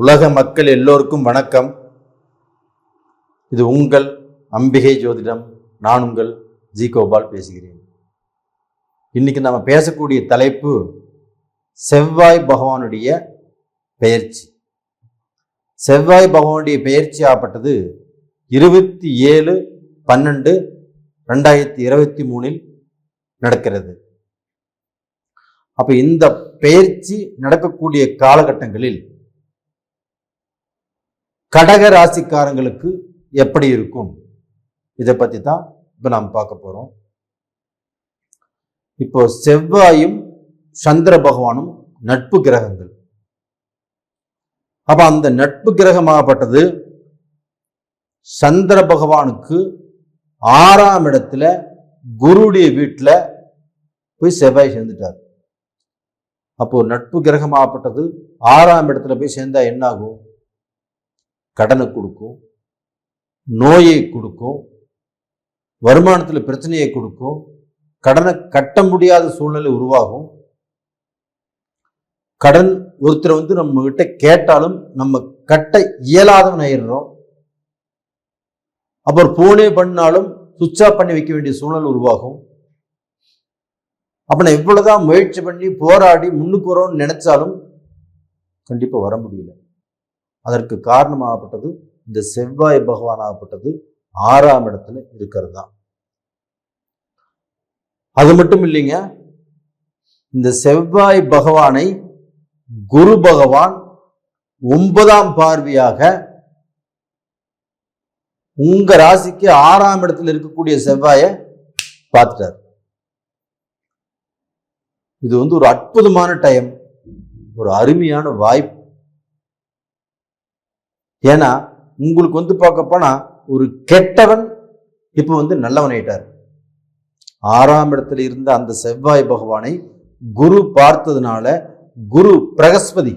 உலக மக்கள் எல்லோருக்கும் வணக்கம். இது உங்கள் அம்பிகை ஜோதிடம். நான் உங்கள் ஜி கோபால் பேசுகிறேன். இன்னைக்கு நம்ம பேசக்கூடிய தலைப்பு செவ்வாய் பகவானுடைய பெயர்ச்சி. செவ்வாய் பகவானுடைய பெயர்ச்சி ஆப்பட்டது இருபத்தி ஏழு பன்னெண்டு ரெண்டாயிரத்தி இருபத்தி மூணில் நடக்கிறது. அப்போ இந்த பெயர்ச்சி நடக்கக்கூடிய காலகட்டங்களில் கடக ராசிக்காரங்களுக்கு எப்படி இருக்கும்? இதை பத்தி தான் இப்ப நாம் பார்க்க போறோம். இப்போ செவ்வாயும் சந்திர பகவானும் நட்பு கிரகங்கள். அப்ப அந்த நட்பு கிரகமாகப்பட்டது சந்திர பகவானுக்கு ஆறாம் இடத்துல குருடைய வீட்டில் போய் செவ்வாய் சேர்ந்துட்டார். அப்போ நட்பு கிரகமாகப்பட்டது ஆறாம் இடத்துல போய் சேர்ந்தா என்ன ஆகும் கடனை கொடுக்கும் நோயை கொடுக்கும் வருமானத்தில் பிரச்சனையை கொடுக்கும் கடனை கட்ட முடியாத சூழ்நிலை உருவாகும். கடன் ஒருத்தர் வந்து நம்ம கிட்ட கேட்டாலும் நம்ம கட்ட இயலாதவன் ஆயிடுறோம். அப்புறம் போனே பண்ணாலும் சுவிட்ச் ஆஃப் பண்ணி வைக்க வேண்டிய சூழல் உருவாகும். அப்ப நான் எவ்வளவுதான் முயற்சி பண்ணி போராடி முன்னுக்கு வரோம்னு நினைச்சாலும் கண்டிப்பா வர முடியல. அதற்கு காரணமாகப்பட்டது இந்த செவ்வாய் பகவான் ஆகப்பட்டது ஆறாம் இடத்துல இருக்கிறது. தான் அது மட்டும் இல்லைங்க இந்த செவ்வாய் பகவானை குரு பகவான் ஒன்பதாம் பார்வையாக உங்க ராசிக்கு ஆறாம் இடத்துல இருக்கக்கூடிய செவ்வாயை பார்த்துட்டார். இது வந்து ஒரு அற்புதமான டைம் ஒரு அருமையான வாய்ப்பு. ஏன்னா உங்களுக்கு வந்து பார்க்க போனா ஒரு கெட்டவன் இப்ப வந்து நல்லவன் ஆயிட்டார் ஆறாம் இடத்துல இருந்த அந்த செவ்வாய் பகவானை குரு பார்த்ததுனால குரு பிரகஸ்பதி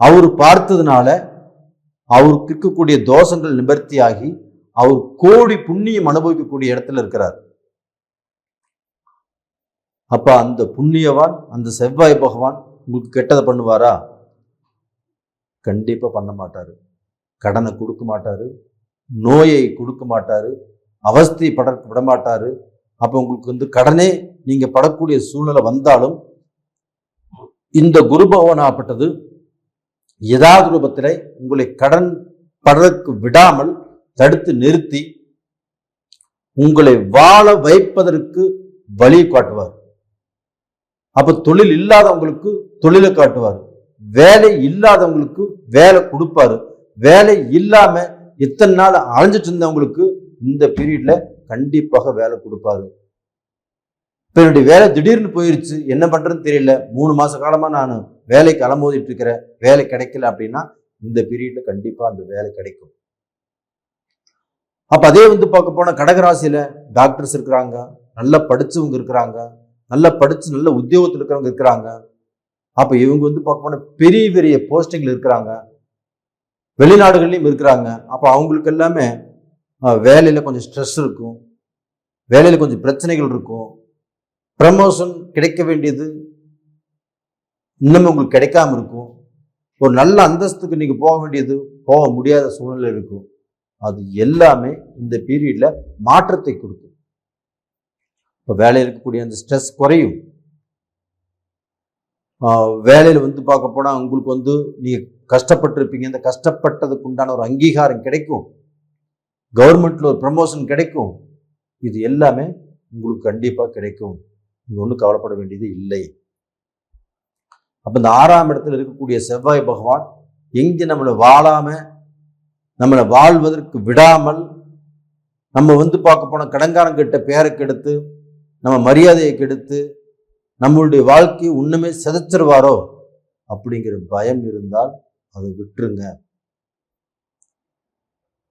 அவர் பார்த்ததுனால அவருக்கு இருக்கக்கூடிய தோஷங்கள் நிவர்த்தியாகி அவர் கோடி புண்ணியம் அனுபவிக்கக்கூடிய இடத்துல இருக்கிறார். அப்ப அந்த புண்ணியவான் அந்த செவ்வாய் பகவான் உங்களுக்கு கெட்டதை பண்ணுவாரா? கண்டிப்பா பண்ண மாட்டாரு. கடனை கொடுக்க மாட்டார் நோயை கொடுக்க மாட்டார் அவஸ்தை பட விட அப்போ உங்களுக்கு வந்து கடனே நீங்கள் படக்கூடிய சூழ்நிலை வந்தாலும் இந்த குரு பகவானாகப்பட்டது ஏதாவது ரூபத்தில் உங்களை கடன் படற்கு விடாமல் தடுத்து நிறுத்தி உங்களை வாழ வைப்பதற்கு வழி காட்டுவார். அப்போ தொழில் இல்லாதவங்களுக்கு தொழிலை காட்டுவார். வேலை இல்லாதவங்களுக்கு வேலை கொடுப்பாரு. வேலை இல்லாம இத்தனை நாள் அலைஞ்சிட்டு இருந்தவங்களுக்கு இந்த பீரியட்ல கண்டிப்பாக வேலை கொடுப்பாரு. இப்ப என்னுடைய வேலை திடீர்னு போயிருச்சு என்ன பண்றதுன்னு தெரியல. மூணு மாச காலமா நான் வேலைக்கு அலமோதிட்டு இருக்கிறேன். வேலை கிடைக்கல அப்படின்னா இந்த பீரியட்ல கண்டிப்பா அந்த வேலை கிடைக்கும். அப்ப அதே வந்து பார்க்க போனா கடகராசியில டாக்டர்ஸ் இருக்கிறாங்க நல்லா படிச்சவங்க இருக்கிறாங்க நல்லா படிச்சு நல்ல உத்தியோகத்தில் இருக்கிறவங்க இருக்கிறாங்க. அப்ப இவங்க வந்து பார்க்க போனா பெரிய பெரிய போஸ்டிங்ல இருக்கிறாங்க. வெளிநாடுகள்லையும் இருக்கிறாங்க. அப்போ அவங்களுக்கு எல்லாமே வேலையில் கொஞ்சம் ஸ்ட்ரெஸ் இருக்கும். வேலையில் கொஞ்சம் பிரச்சனைகள் இருக்கும். ப்ரமோஷன் கிடைக்க வேண்டியது இன்னமும் உங்களுக்கு கிடைக்காம இருக்கும். ஒரு நல்ல அந்தஸ்துக்கு நீங்கள் போக வேண்டியது போக முடியாத சூழ்நிலை இருக்கும். அது எல்லாமே இந்த பீரியடில் மாற்றத்தை கொடுக்கும். இப்போ வேலையில் இருக்கக்கூடிய அந்த ஸ்ட்ரெஸ் குறையும். வேலையில் வந்து பார்க்க போனால் உங்களுக்கு வந்து நீங்கள் கஷ்டப்பட்டிருப்பீங்க. இந்த கஷ்டப்பட்டதுக்கு உண்டான ஒரு அங்கீகாரம் கிடைக்கும். கவர்மெண்ட்ல ஒரு ப்ரமோஷன் கிடைக்கும். இது எல்லாமே உங்களுக்கு கண்டிப்பாக கிடைக்கும். நீங்கள் ஒன்றும் கவலைப்பட வேண்டியது இல்லை. அப்போ இந்த ஆறாம் இடத்துல இருக்கக்கூடிய செவ்வாய் பகவான் எங்கே நம்மளை வாழாம நம்மளை வாழ்வதற்கு விடாமல் நம்ம வந்து பார்க்க போன கடங்காரங்கிட்ட பேரை கெடுத்து நம்ம மரியாதையை கெடுத்து நம்மளுடைய வாழ்க்கையை ஒன்றுமே சிதைச்சிருவாரோ? அப்படிங்கிற பயம் இருந்தால் அதை விட்டுருங்க.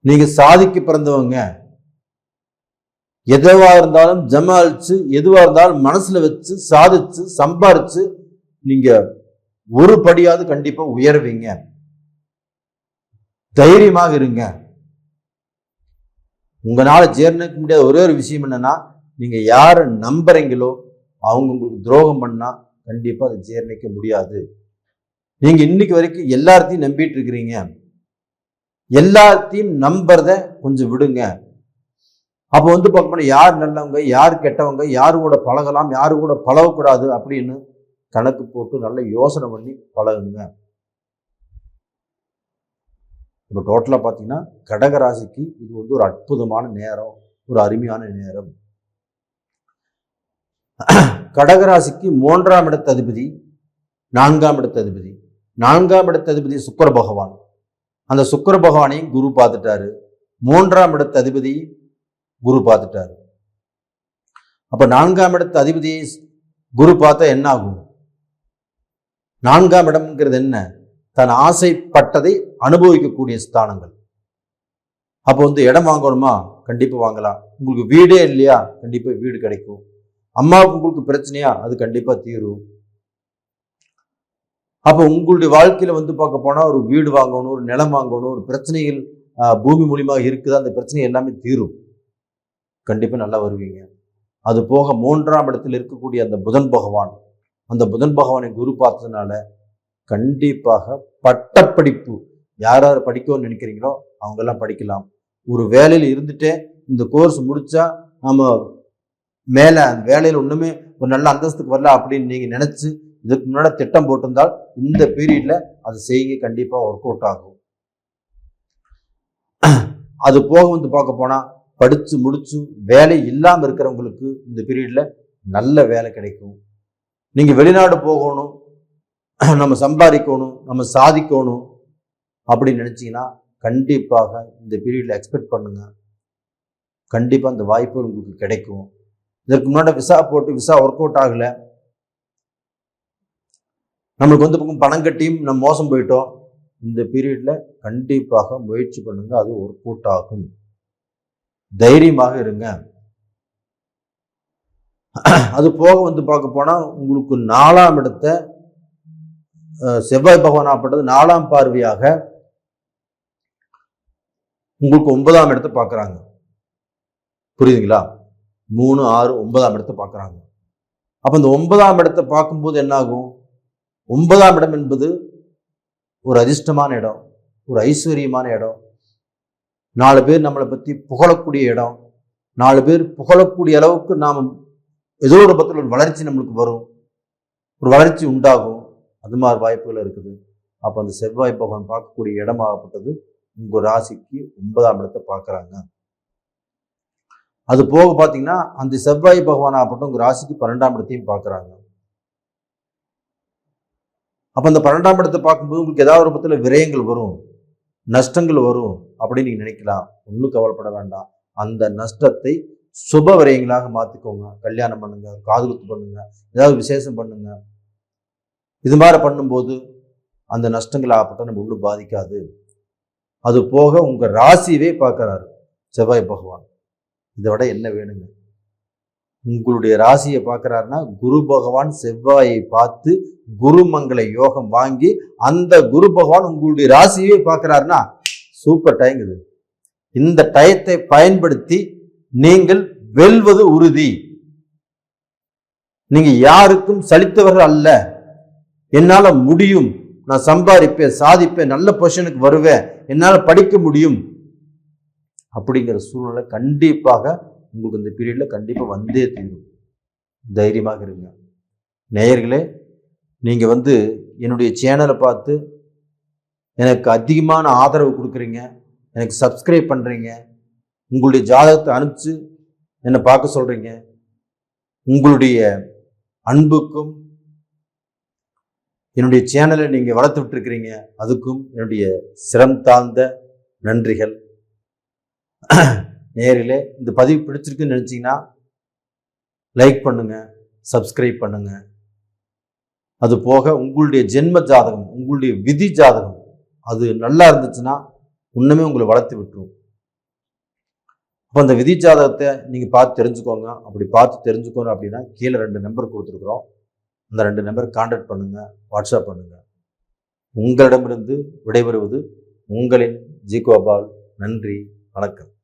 நீங்க சாதிக்க பிறந்தவங்க. எதுவா இருந்தாலும் ஜமாளிச்சு எதுவா இருந்தாலும் மனசுல வச்சு சாதிச்சு சம்பாரிச்சு நீங்க ஒரு படியாவது கண்டிப்பா உயர்வீங்க. தைரியமாக இருங்க. உங்களால ஜீர்ணிக்க முடியாத ஒரே ஒரு விஷயம் என்னன்னா நீங்க யாரை நம்புறீங்களோ அவங்க உங்களுக்கு துரோகம் பண்ணா கண்டிப்பா அதை ஜீர்ணிக்க முடியாது. நீங்க இன்னைக்கு வரைக்கும் எல்லாத்தையும் நம்பிட்டு இருக்கிறீங்க. எல்லாத்தையும் நம்புறத கொஞ்சம் விடுங்க. அப்போ வந்து பார்க்கணும் யார் நல்லவங்க யார் கெட்டவங்க யாரு கூட பழகலாம் யாரு கூட பழகக்கூடாது அப்படின்னு கணக்கு போட்டு நல்ல யோசனை பண்ணி பழகுங்க. இப்போ டோட்டலாக பார்த்தீங்கன்னா கடகராசிக்கு இது வந்து ஒரு அற்புதமான நேரம் ஒரு அருமையான நேரம். கடகராசிக்கு மூன்றாம் இடத்த அதிபதி நான்காம் இடத்த அதிபதி. நான்காம் இடத்த அதிபதி சுக்கர பகவான். அந்த சுக்கர பகவானையும் குரு பார்த்துட்டாரு. மூன்றாம் இடத்த அதிபதி குரு பார்த்துட்டாரு. அப்போ நான்காம் இடத்த அதிபதியை குரு பார்த்தா என்ன ஆகும் நான்காம் இடம்ங்கிறது என்ன? தன் ஆசைப்பட்டதை அனுபவிக்கக்கூடிய ஸ்தானங்கள். அப்போ வந்து இடம் வாங்கணுமா? கண்டிப்பாக வாங்கலாம். உங்களுக்கு வீடே இல்லையா? கண்டிப்பாக வீடு கிடைக்கும். அம்மாவுக்கு உங்களுக்கு பிரச்சனையா? அது கண்டிப்பா தீரும். அப்போ உங்களுடைய வாழ்க்கையில் வந்து பார்க்க போனால் ஒரு வீடு வாங்கணும் ஒரு நிலம் வாங்கணும் ஒரு பிரச்சனைகள் பூமி மூலியமாக இருக்குதா? அந்த பிரச்சனை எல்லாமே தீரும். கண்டிப்பாக நல்லா வருவீங்க. அது போக மூன்றாம் இடத்தில் இருக்கக்கூடிய அந்த புதன் பகவான். அந்த புதன் பகவானை குரு பார்த்ததுனால கண்டிப்பாக பட்டப்படிப்பு யார் யார் படிக்கணும்னு நினைக்கிறீங்களோ அவங்கெல்லாம் படிக்கலாம். ஒரு வேலையில் இருந்துட்டே இந்த கோர்ஸ் முடித்தா நம்ம மேலே அந்த வேலையில் ஒன்றுமே ஒரு நல்ல அந்தஸ்துக்கு வரல அப்படின்னு நீங்கள் நினச்சி இதுக்கு முன்னாடி திட்டம் போட்டிருந்தால் இந்த பீரியடில் அது செய்யுங்க கண்டிப்பாக ஒர்க் அவுட் ஆகும். அது போக வந்து பார்க்க போனால் படித்து முடிச்சு வேலை இல்லாமல் இருக்கிறவங்களுக்கு இந்த பீரியடில் நல்ல வேலை கிடைக்கும். நீங்கள் வெளிநாடு போகணும் நம்ம சம்பாதிக்கணும் நம்ம சாதிக்கணும் அப்படின்னு நினச்சிங்கன்னா கண்டிப்பாக இந்த பீரியடில் எக்ஸ்பெக்ட் பண்ணுங்க. கண்டிப்பாக அந்த வாய்ப்பு உங்களுக்கு கிடைக்கும். இதற்கு முன்னாடி விசா போட்டு விசா ஒர்க் அவுட் ஆகலை. நம்மளுக்கு வந்து பக்கம் பணம் கட்டியும் நம்ம மோசம் போயிட்டோம். இந்த பீரியடில் கண்டிப்பாக முயற்சி பண்ணுங்க. அது ஒரு கூட்டாகும் தைரியமாக இருங்க. அது போக வந்து பார்க்க போனால் உங்களுக்கு நாலாம் இடத்த செவ்வாய் பகவான் ஆப்பட்டது நாலாம் பார்வையாக உங்களுக்கு ஒன்பதாம் இடத்தை பார்க்குறாங்க. புரியுதுங்களா? மூணு ஆறு ஒன்பதாம் இடத்தை பார்க்குறாங்க. அப்போ இந்த ஒன்பதாம் இடத்த பார்க்கும்போது என்னாகும்? ஒன்பதாம் இடம் என்பது ஒரு அதிர்ஷ்டமான இடம் ஒரு ஐஸ்வர்யமான இடம். நாலு பேர் நம்மளை பற்றி புகழக்கூடிய இடம். நாலு பேர் புகழக்கூடிய அளவுக்கு நாம் ஏதோ ஒரு பக்கத்தில் ஒரு வளர்ச்சி நம்மளுக்கு வரும். ஒரு வளர்ச்சி உண்டாகும். அது மாதிரி வாய்ப்புகள் இருக்குது. அப்போ அந்த செவ்வாய் பகவான் பார்க்கக்கூடிய இடமாகப்பட்டது உங்கள் ராசிக்கு ஒன்பதாம் இடத்தை பார்க்குறாங்க. அது போக பார்த்தீங்கன்னா அந்த செவ்வாய் பகவான் உங்கள் ராசிக்கு பன்னெண்டாம் இடத்தையும் பார்க்குறாங்க. அப்போ அந்த பன்னெண்டாம் இடத்தை பார்க்கும்போது உங்களுக்கு ஏதாவது ஒரு பத்தில் விரயங்கள் வரும். நஷ்டங்கள் வரும் அப்படின்னு நீங்கள் நினைக்கலாம். ஒன்றும் கவலைப்பட வேண்டாம். அந்த நஷ்டத்தை சுப விரயங்களாக மாற்றிக்கோங்க கல்யாணம் பண்ணுங்க காதுகுத்து பண்ணுங்க ஏதாவது விசேஷம் பண்ணுங்க. இது மாதிரி பண்ணும்போது அந்த நஷ்டங்கள் ஆகப்பட்ட நம்ம ஒன்றும் பாதிக்காது. அது போக உங்கள் ராசியவே பார்க்குறாரு. செவ்வாய் பகவான். இதை விட என்ன வேணுங்க? உங்களுடைய ராசியை பார்க்கறாருன்னா குரு பகவான் செவ்வாயை பார்த்து குருமங்கள யோகம் வாங்கி அந்த குரு பகவான் உங்களுடைய ராசியை பார்க்கறாருன்னா சூப்பர் டைங்குது இந்த டயத்தை பயன்படுத்தி நீங்கள் வெல்வது உறுதி. நீங்க யாருக்கும் சலித்தவர்கள் அல்ல. என்னால முடியும். நான் சம்பாதிப்பேன் சாதிப்பேன் நல்ல பொசிஷனுக்கு வருவேன். என்னால படிக்க முடியும். அப்படிங்கிற சூழ்நிலை கண்டிப்பாக உங்களுக்கு இந்த பீரியடில் கண்டிப்பாக வந்தே தீரும். தைரியமாக இருங்க. நேயர்களே நீங்கள் வந்து என்னுடைய சேனலை பார்த்து எனக்கு அதிகமான ஆதரவு கொடுக்குறீங்க எனக்கு சப்ஸ்கிரைப் பண்ணுறீங்க உங்களுடைய ஜாதகத்தை அனுப்பிச்சு என்னை பார்க்க சொல்கிறீங்க உங்களுடைய அன்புக்கும் என்னுடைய சேனலை நீங்கள் வளர்த்து விட்டுருக்கிறீங்க அதுக்கும் என்னுடைய சிரம் தாழ்ந்த நன்றிகள். நேரிலே இந்த பதிவு பிடிச்சிருக்குன்னு நினச்சிங்கன்னா லைக் பண்ணுங்கள் சப்ஸ்கிரைப் பண்ணுங்கள் அது போக உங்களுடைய ஜென்ம ஜாதகம் உங்களுடைய விதி ஜாதகம் அது நல்லா இருந்துச்சுன்னா இன்னுமே உங்களை வளர்த்து விட்டுரும். அப்போ அந்த விதி ஜாதகத்தை நீங்கள் பார்த்து தெரிஞ்சுக்கோங்க. அப்படி பார்த்து தெரிஞ்சுக்கணும் அப்படின்னா கீழே ரெண்டு நம்பர் கொடுத்துருக்குறோம். அந்த ரெண்டு நம்பர் கான்டாக்ட் பண்ணுங்கள் வாட்ஸ்அப் பண்ணுங்கள் உங்களிடமிருந்து விடைபெறுவது உங்களின் ஜிகோபால். நன்றி வணக்கம்.